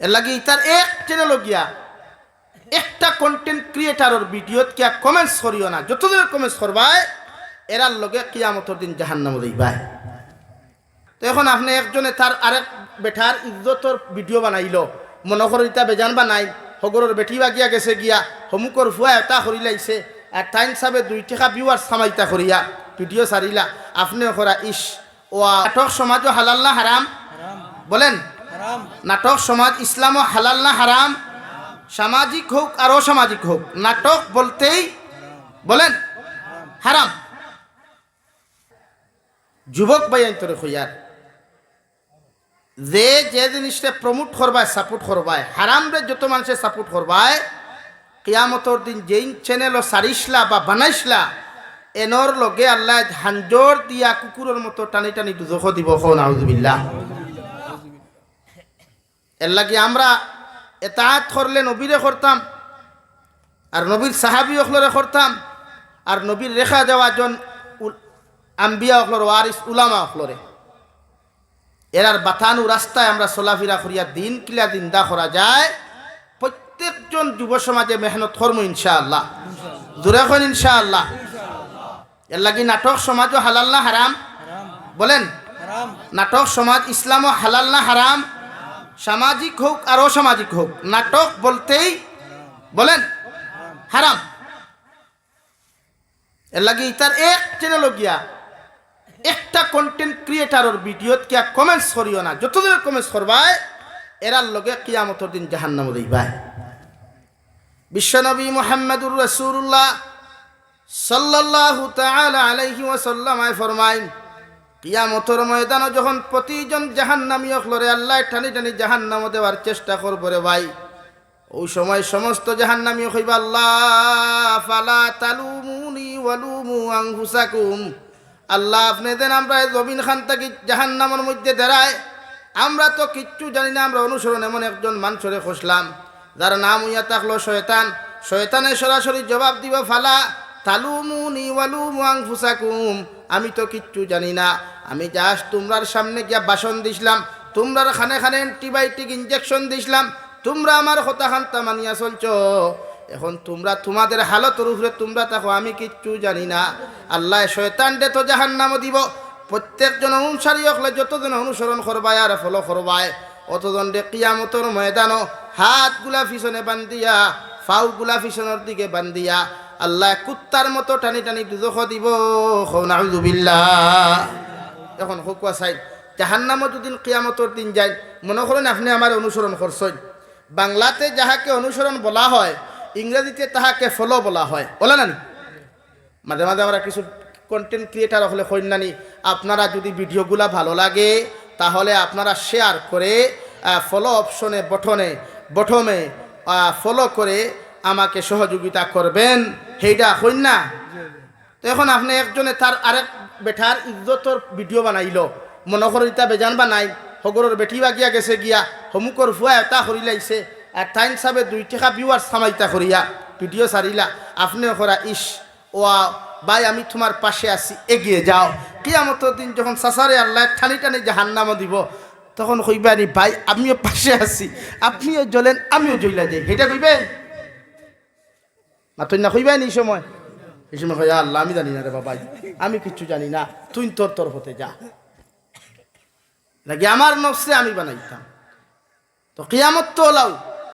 এর লাগে ইতার এক চ্যানেল গিয়া একটা কন্টেন্ট ক্রিয়েটারের ভিডিওত কিয়া কমেন্টস করিও না। যত যতদিন কমেন্টস করবায় এরার লগে কিয়ামতর দিন জাহান্নাম দিবাই তো এখন আপনি একজনে তার আরেক বেঠার ইজ্জতর ভিডিও বানাইল। মনে করো ইতা বেজান বানাই হগরের বেটি বা গিয়া গেছে গিয়া হমুকর ফুয়া এটা করি লাইছে আর টাইম সাবে দুই টাকা বিওয়ার সামাইতা করিয়া ভিডিও সারিলা আপনি করা ইস ও নাটক সমাজ হালাল্লা হারাম বলেন। নাটক সমাজ ইসলাম হালাল না হারাম? সামাজিক হোক আর অসামাজিক হোক, নাটক বলতেই বলেন, হারাম। যুবক ভাই তোরে হইয়ার যে যে জিনিসটা প্রমোট করবায় সাপোর্ট করবায়, হারাম রে যত মানুষের সাপোর্ট করবায়, কিয়ামতর দিন যেই চ্যানেল সারিসলা বা বানাইসলা, এনর লগে আল্লাহ হাঞ্জর দিয়া কুকুরের মতো টানি টানি দুজখ দিব হো নাউজুবিল্লাহ। এর লাগে আমরা এতাহাত করলে নবীরে করতাম আর নবীর সাহাবি অখলরে করতাম আর নবীর রেখা যাওয়া জন আম্বিয়া অখলর ওয়ারিস উলামা অখলরে এরার বাতানু রাস্তায় আমরা চলাফেরা করিয়া দিন কিলা দিন দা করা যায়। প্রত্যেকজন যুব সমাজে মেহনত কর্ম ইনশাআল্লাহ। জোরে করেন ইনশাআল্লাহ। এর লাগি নাটক সমাজও হালাল না হারাম? বলেন? নাটক সমাজ ইসলামও হালাল না হারাম? সামাজিক হোক আর অসামাজিক হোক, নাটক বলতেই বলেন, হারাম। এর লাগে ইতার এক চ্যানেল গিয়া একটা কন্টেন্ট ক্রিয়েটারের ভিডিওত কিয়া কমেন্টস করিও না। যতদিন কমেন্টস করবায় এরার লগে কিয়ামতর দিন জাহান্নাম দিবায় বিশ্বনবী মোহাম্মদুর রসুল্লাহ সাল্লাল্লাহু তাআলা আলাইহি ওয়াসাল্লামায় ফরমাইন কিয়ামতর ময়দানে যখন প্রতিজন জাহান জাহান্নামী অখলরে আল্লাহ টানি টানি জাহান্নাম দেওয়ার চেষ্টা করব রে ভাই, ওই সময় সমস্ত জাহান্নামী হইবা, আল্লাহ ফালা তালুমুনি ওয়ালুমু আনফুসাকুম আল্লাহ আপনি দেন আমরা জবিন খান থেকে জাহান্নামের মধ্যে দাঁড়ায়, আমরা তো কিচ্ছু জানি না, আমরা অনুসরণ এমন একজন মানুষরে খসলাম, যার নাম হইয়া থাকল শয়তান শয়তানে সরাসরি জবাব দিব, ফালা তালুমুনি ওয়ালুমু আনফুসাকুম। আমি তো কিচ্ছু জানি না। আমি জাস্ট তোমরার সামনে গিয়া বাসন দিছিলাম। তোমরার খানে খানে অ্যান্টিবায়োটিক ইঞ্জেকশন দিছিলাম। তোমরা আমার খান্তা মানিয়া চলছ। এখন তোমরা তোমাদের হালতর উপরে তোমরা থাকো, আমি কিচ্ছু জানি না। আল্লাহ শয়তান দে তো জাহান নামও দিব। প্রত্যেকজন অনুসারী হলে যতজন অনুসরণ করবায় আর ফলো করবায়। অতজন দে কিয়ামতর ময়দানো হাতগুলা পিছনে বান্ধিয়া ফাউ গুলা পিছনের দিকে বান্ধিয়া। আল্লাহ কুত্তার মতো টানি টানি দুদখ দিব নাউজুবিল্লাহ এখন হুকুয়া সাইড জাহান্নামও দুদিন কিয়ামতর দিন যায়, মনে করেন আপনি আমার অনুসরণ করছেন। বাংলাতে যাহাকে অনুসরণ বলা হয়, ইংরেজিতে তাহাকে ফলো বলা হয়। বলে না? মাঝে মাঝে আমরা কিছু কন্টেন্ট ক্রিয়েটার হলে কন্যানি আপনারা যদি ভিডিওগুলা ভালো লাগে, তাহলে আপনারা শেয়ার করে ফলো অপশনে বটনে বটমে ফলো করে আমাকে সহযোগিতা করবেন। সেইটা কন্যা তো এখন আপনি একজনে তার আরেক বেঠার ইজ্জতর ভিডিও বানাইল। মনে করো ইতা বেজান বানাই। হগরের বেটি বা গিয়া গেছে গিয়া, হমুকর ফুয়া এটা করি লাইছে। আর টাইম সাবে দুই টাকা বিওয়ার সামাইতা করিয়া, ভিডিও সারিলা। আপনি করা, ইস ও ভাই, আমি তোমার পাশে আছি, এগিয়ে যাও। কিয়ামত দিন যখন সাসারে আল্লাহ ঠানি টানি জাহান্নামও দিব, তখন কইবানি ভাই, আমিও পাশে আছি। আপনিও জ্বলেন, আমিও জ্বলা যাই। সেটা কইবেন মাতই না কইবাই নি সময়? এই সময় কই আল্লাহ, আমি জানি না রে বাবাই। আমি কিচ্ছু জানি না। তুই তোর তোর হতে যা। নাকি আমার নফসে আমি বানাইতাম। তো কিয়ামত তো ওলাও